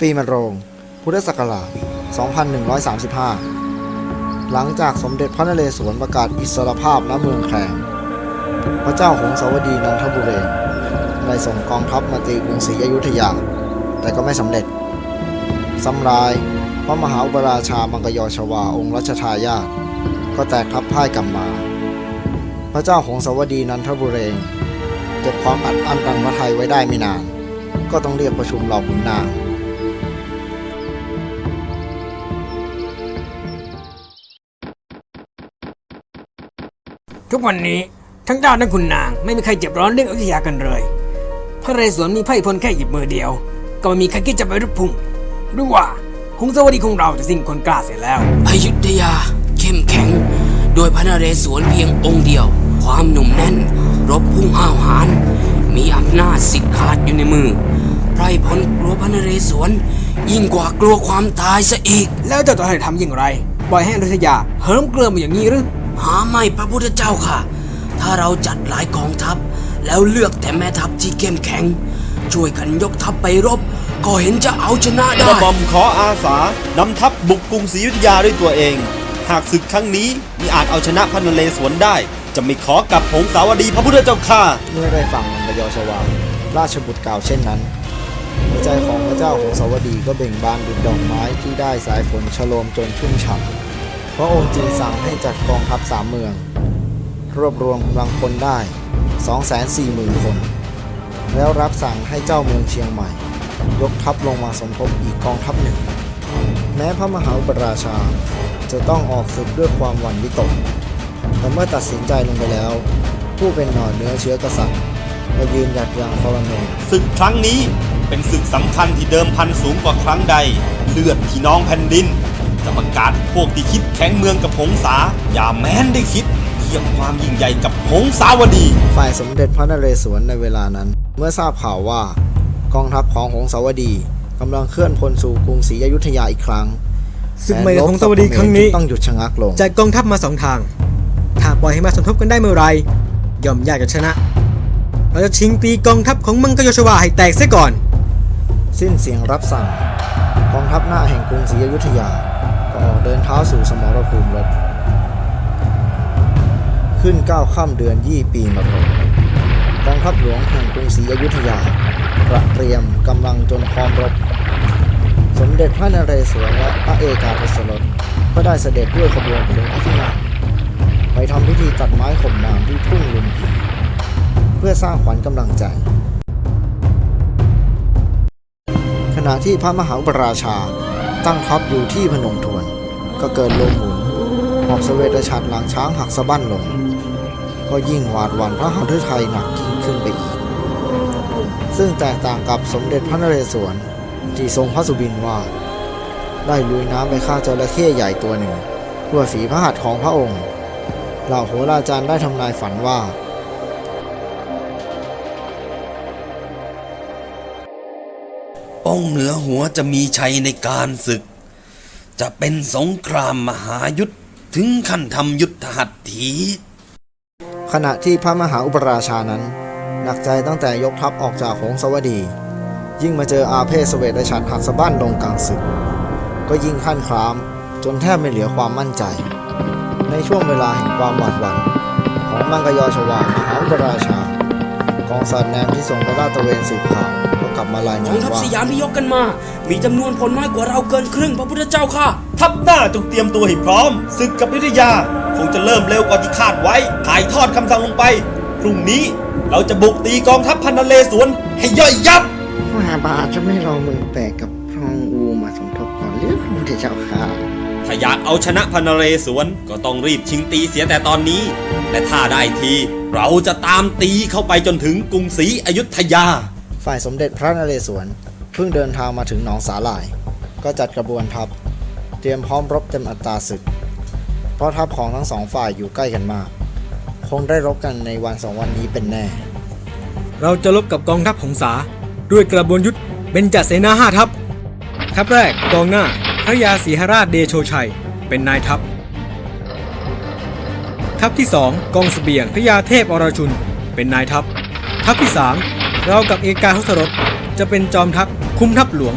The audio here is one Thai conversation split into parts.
ปีมะโรง พุทธศักราช 2135 หลังจากสมเด็จพระนเรศวรประกาศอิสรภาพณเมืองแคลงพระเจ้าหงสาวดีนันทบุเรงได้ส่งกองทัพมาตีกรุงศรีอยุธยา แต่ก็ไม่สำเร็จสำรายพระมหาอุปราชามังกยชวาองค์รัชทายาทก็แตกทัพพ่ายกลับมา พระเจ้าหงสาวดีนันทบุเรงเก็บความอัดอั้นตันพระไทยไว้ได้ไม่นาน ก็ต้องเรียกประชุมเหล่าขุนนาง ทุกวันนี้ทั้งเจ้าทั้งคุณนางไม่มีใครเจ็บร้อนเรื่องอยุธยากันเลย พระนเรศวรมีไพ่พลแค่หยิบมือเดียว ก็ไม่มีใครคิดจะไปรุกพุ่งหรือว่าหงสาวดีของเราจะสิ้นคนกล้าเสียแล้ว อยุธยาเข้มแข็ง โดยพระนเรศวรเพียงองค์เดียว ความหนุ่มแน่น รบพุ่งห้าวหาญมีอำนาจสิทธิ์ขาดอยู่ในมือไพรพลกลัวพระนเรศวรยิ่งกว่ากลัวความตายซะอีก แล้วเจ้าจะให้ทำอย่างไรปล่อยให้อยุธยาเหิมเกลิมอยู่อย่างนี้หรือ หาไม่พระพุทธเจ้าค่ะ ถ้าเราจัดหลายกองทัพ แล้วเลือกแต่แม่ทัพที่เข้มแข็ง ช่วยกันยกทัพไปรบ ก็เห็นจะเอาชนะกได้ ระหม่อมขออาสานำทัพบุกกรุงศรีอยุธยาด้วยตัวเอง หากศึกครั้งนี้มีอาจเอาชนะพระนเรศวรได้ จะไม่ขอกลับหงสาวดีพระพุทธเจ้าค่ะเมื่อได้ฟังมังกยชวา ราชบุตรกล่าวเช่นนั้น หัวใจของพระเจ้าของสาวดีก็เบ่งบานดุจดอกไม้ที่ได้สายฝนฉโลมจนชุ่มฉ่ำ พระองค์จึงสั่งให้จัดกองทัพสามเมือง รวบรวมกำลังพลได้ 240,000 คน แล้วรับสั่งให้เจ้าเมืองเชียงใหม่ ยกทัพลงมาสมทบอีกกองทัพหนึ่ง แม้พระมหาอุปราชาจะต้องออกศึกด้วยความหวั่นวิตก แต่เมื่อตัดสินใจลงไปแล้ว ผู้เป็นหน่อเนื้อเชื้อกษัตริย์มายืนหยัดอย่างทรนงศึกครั้งนี้เป็นศึกสำคัญที่เดิมพันสูงกว่าครั้งใด เลือดพี่น้องแผ่นดิน จะประกาศพวกที่คิดแข็งเมืองกับหงสาอย่าแม้นได้คิดเทียบความยิ่งใหญ่กับหงสาวดี ฝ่ายสมเด็จพระนเรศวรในเวลานั้น เมื่อทราบข่าวว่ากองทัพของหงสาวดีกำลังเคลื่อนพลสู่กรุงศรีอยุธยาอีกครั้งศึกใหม่ของสวัสดีครั้งนี้ต้องหยุดชะงักลงจัดกองทัพมาสองทาง ถ้าปล่อยให้มาสมทบกันได้เมื่อไหรย่อมยากจะชนะ เราจะชิงตีกองทัพของมังกรโยชวาให้แตกเสียก่อน สิ้นเสียงรับสั่ง กองทัพหน้าแห่งกรุงศรีอยุธยา ก็ออกเดินเท้าสู่สมรภูมิรบขึ้นก้าวค่ำเดือนยี่ปีมะโรงกองทัพหลวงแห่งกรุงศรีอยุธยาระเตรียมกำลังจนพร้อมรบ สมเด็จพระนเรศวรและพระเอกาทศรสก็ได้เสด็จด้วยขบวนถึงพระที่นั่งไปทำพิธีตัดไม้ข่มนามที่ทุ่งลุมพีเพื่อสร้างขวัญกำลังใจ ขณะที่พระมหาอุปราชา ตั้งทัพอยู่ที่พนมทวน ก็เกิดลมหมุนหอบเสเวตฉัตรหลังช้างหักสะบั้นลง ก็ยิ่งหวาดหวั่นพระหฤทัยหนักยิ่งขึ้นไปอีก ซึ่งแตกต่างกับสมเด็จพระนเรศวรที่ทรงพระสุบินว่า ได้ลุยน้ำไปฆ่าจระเข้ใหญ่ตัวหนึ่งด้วยฝีพระหัตถ์ของพระองค์เหล่าโหราจารย์ได้ทำนายฝันว่า องค์เหนือหัวจะมีชัยในการศึก จะเป็นสงครามมหายุทธถึงขั้นทำยุทธหัตถี ขณะที่พระมหาอุปราชานั้น หนักใจตั้งแต่ยกทัพออกจากหงสาวดี ยิ่งมาเจออาเพศเสเวตฉัตรหักสะบั้นลงกลางศึก ก็ยิ่งขั้นครามจนแทบไม่เหลือความมั่นใจ ในช่วงเวลาแห่งความหวาดหวั่นของมังกยอชวามหาอุปราชากองสัตว์แนมที่ส่งไปลาดตระเวนสืบข่าว ก็กลับมารายกงาองนทัพว่าสยามที่ยกกันมา มีจำนวนพลน้อยกว่าเราเกินครึ่งพระพุทธเจ้าค่ะ ทัพหน้าจงเตรียมตัวให้พร้อมศึกกับอยุธยา คงจะเริ่มเร็วกว่าที่คาดไว้ถ่ายทอดคำสั่งลงไปพรุ่งนี้เราจะบุกตีกองทัพพันนเรศวรให้ย่อยยับมหาบาทจะไม่รอมือแปะกับพรองอูมาสมทบก่อนหรือพระพุทธเจ้าค่ะ ถ้าอยากเอาชนะพันนเรศวรก็ต้องรีบชิงตีเสียแต่ตอนนี้ และถ้าได้ที เราจะตามตีเข้าไปจนถึงกรุงศรีอยุธยา ฝ่ายสมเด็จพระนเรศวรเพิ่งเดินทางมาถึงหนองสาหร่าย ก็จัดกระบวนทัพ เตรียมพร้อมรบเต็มอัตราศึก เพราะทัพของทั้งสองฝ่ายอยู่ใกล้กันมาก คงได้รบกันในวันสองวันนี้เป็นแน่ เราจะลบกับกองทัพหงสา ด้วยกระบวนยุทธเบญจเสนาห้าทัพ ทัพแรกกองหน้าพระยาศรีหราชเดโชชัย เป็นนายทัพ ทัพที่สองกองเสบียงพระยาเทพอรชุน เป็นนายทัพ ทัพที่สาม เรากับเอกาทศรสจะเป็นจอมทัพคุมทัพหลวง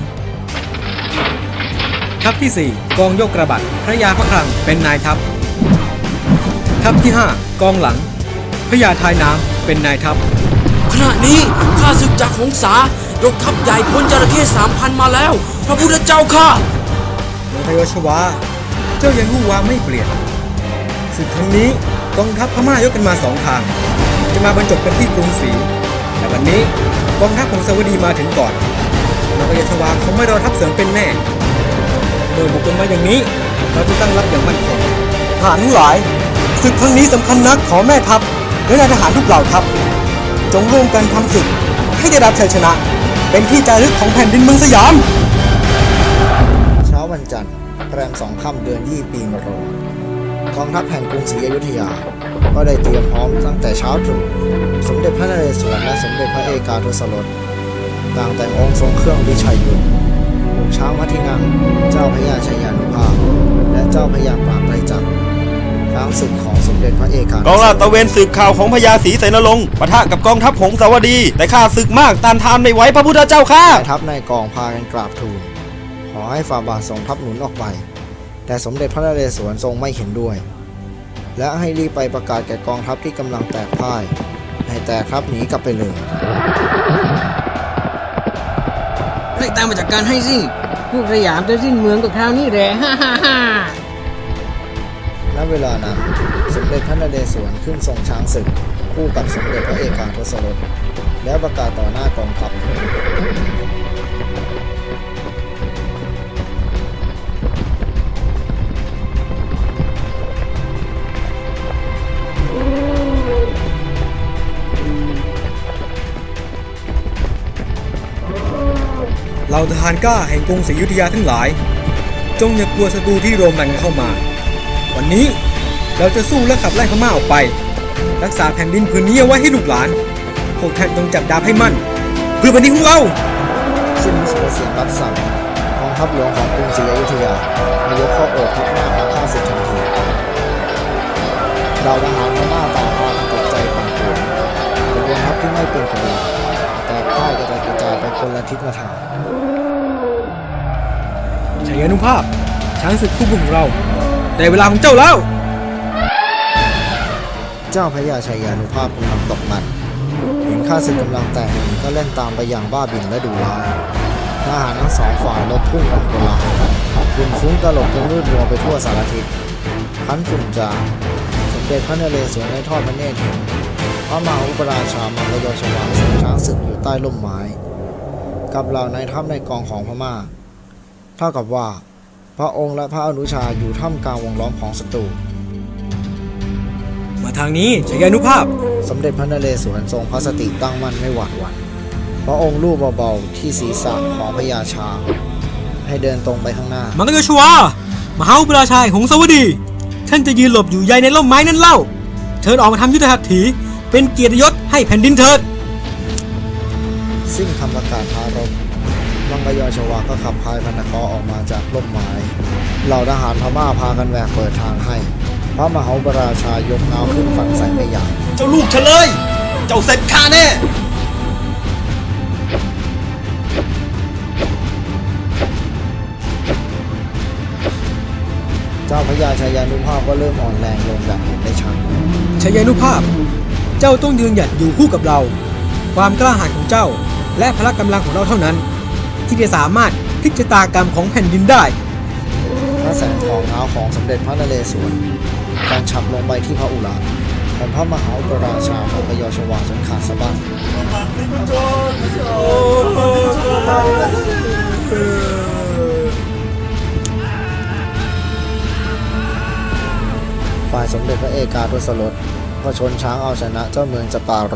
ทัพที่ 4 กองโยกกระบัดพระยาพระคลังเป็นนายทัพ ทัพที่ 5 กองหลัง พระยาทายน้ำเป็นนายทัพ ขณะนี้ข้าศึกจากหงสายกทัพใหญ่พ้นจระเข้สามพันมาแล้ว พระพุทธเจ้าข้ามังคโยชวาเจ้ายังรู้ว่าไม่เปลี่ยนศึกครั้งนี้กองทัพพม่ายกกันมาสองทาง จะมาบรรจบกันที่กรุงศรี แต่วันนี้กองทัพของสวดีมาถึงก่อนมังคโยชวาเขาไม่รอทัพเสริมเป็นแน่เมื่อบุกกันมาอย่างนี้เราจะตั้งรับอย่างมั่นคงทหารทั้งหลายศึกครั้งนี้สำคัญนักขอแม่ทัพและนายทหารทุกเหล่าทัพ จงร่วมกันทำศึกให้ได้รับชัยชนะ เป็นที่จารึกของแผ่นดินเมืองสยาม เช้าวันจันทร์แรมสองค่ำเดือนยี่ปีมะโรงกองทัพแห่งกรุงศรีอยุธยา ก็ได้เตรียมพร้อมตั้งแต่เช้าตรู่สมเด็จพระนเรศวรและสมเด็จพระเอกาทศรสต่างแต่งองค์ทรงเครื่องวิชัยยุทธผูกช้างมัทินังเจ้าพระยาชัยยานุภาพ และเจ้าพระยาปราบไตรจักรช้างศึกของสมเด็จพระเอกาทศรสกองลาดตระเวนสืบข่าวของพญาศรีเสนรงค์ปะทะกับกองทัพหงสาวดี แต่ข้าศึกมากต้านทานไม่ไหวพระพุทธเจ้าข้านายทัพนายกองพากันกราบทูลขอให้ฝ่าบาทส่งทัพหนุนออกไป แต่สมเด็จพระนเรศวรทรงไม่เห็นด้วย และให้รีบไปประกาศแก่กองทัพที่กำลังแตกพ่าย ให้แตกทัพหนีกลับไปเลยไล่ตามมาจากการให้สิ้นพวกสยามจะสิ้นเมืองกับคราวนี้แหละฮ่าฮ่าฮ่าณเวลานั้นสมเด็จพระนเรศวรขึ้นทรงช้างศึก คู่กับสมเด็จพระเอกาทศรสแล้วประกาศต่อหน้ากองทัพ ทหารกล้าแห่งกรุงศรีอยุธยาทั้งหลาย จงอย่ากลัวศัตรูที่โรมดันเข้ามา วันนี้เราจะสู้และขับไล่พม่าออกไป รักษาแผ่นดินผืนนี้เอาไว้ให้ลูกหลาน พวกท่านจงจับดาบให้มั่น เพื่อแผ่นดินของเราสิ้นสุรเสียงรับสั่งกองทัพหลวงของกรุงศรีอยุธยามายกข้อโอบทัพหน้าของข้าศึกทันทีเราทหารพม่าต่างพากันตกใจปั่นป่วนกระบวนทัพที่ไม่เป็นขบวนแต่พ่ายกระจะจายไป คนละทิศละทางชัยานุภาพ ช้างศึกคู่บุกของเรา ได้เวลาของเจ้าแล้ว เจ้าพระยาชัยานุภาพกำลังตกมัน เห็นข้าศึกกำลังแตกก็เล่นตามไปอย่างบ้าบินและดุร้ายทหารทั้งสองฝ่ายลบพุ่งกันคนละฝุ่นฟุ้งตลบจนมืดมัวไปทั่วสารทิศพันฝุ่นจางสมเด็จพระนเรศวรในทอดพระเนตรเห็นพระมหาอุปราชามังกรชวางทรงช้างศึกอยู่ใต้ร่มไม้ กับเหล่านายทัพในกองของพม่า เท่ากับว่า พระองค์และพระอนุชาอยู่ท่ามกลางวงล้อมของศัตรูมาทางนี้ชัยานุภาพ สมเด็จพระนเรศวรทรงพระสติตั้งมั่นไม่หวาดหวั่นพระองค์ลูบเบาๆที่ศีรษะของพญาช้างให้เดินตรงไปข้างหน้า มังกรชวามหาอุปราชายหงสาวดี ท่านจะยืนหลบอยู่ใยในร่มไม้นั่นเล่า เชิญออกมาทำยุทธหัตถี เป็นเกียรติยศให้แผ่นดินเถิด สิ้นคำประกาศทารบมังกรยอชวาก็ขับพายพันธคอออกมาจากร่มไม้เหล่าทหารพม่าพากันแหวกเปิดทางให้ พระมหาอุปราชายกเงาขึ้นฝั่งใส่ไม่ยั้งเจ้าลูกเฉลย เจ้าเสร็จข้าแน่เจ้าพระยาชายานุภาพก็เริ่มอ่อนแรงลงอย่างเห็นได้ชัดชัยานุภาพ เจ้าต้องยืนหยัดอยู่คู่กับเรา ความกล้าหาญของเจ้า และพละกำลังของเราเท่านั้น ที่จะสามารถพลิกชะตากรรมของแผ่นดินได้ พระแสงทองเงาของสมเด็จพระนเรศวรการฉับลงไปที่พระอุราของพระมหาอุปราชามังกรยชวาจนขาดสะบั้นฝ่ายสมเด็จพระเอกาทศรสก็ชนช้างเอาชนะเจ้าเมืองจปาโร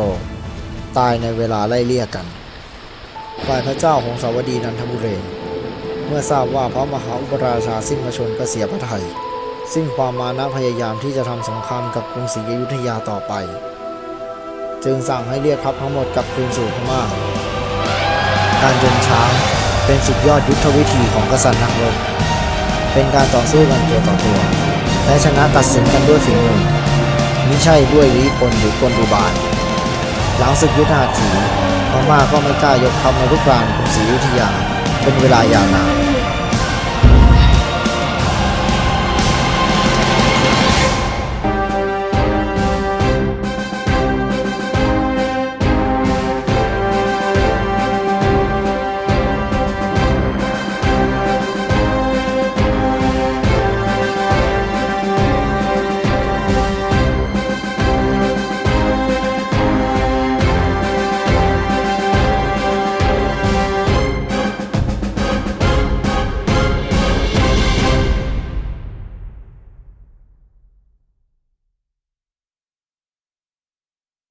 ตายในเวลาไล่เลี่ยกัน ฝ่ายพระเจ้าของสาวดีนันทบุเรงเมื่อทราบว่าพระมหาอุปราชาสิ้นพระชนก็เสียพระทัยสิ้นความมานะพยายามที่จะทำสงครามกับกรุงศรีอยุธยาต่อไป จึงสั่งให้เรียกทัพทั้งหมดกลับคืนสู่พม่า การยนช้างเป็นสุดยอดยุทธวิธีของกษัตริย์นักรบเป็นการต่อสู้กันตัวต่อตัว และชนะตัดสินกันด้วยฝีมือมิใช่ด้วยวิกลหรือกลอุบายหลังศึกยุทธหัตถี พม่าก็ไม่กล้ายกทัพมาลุกรานกรุงศรีอยุธยาเป็นเวลายาวนาน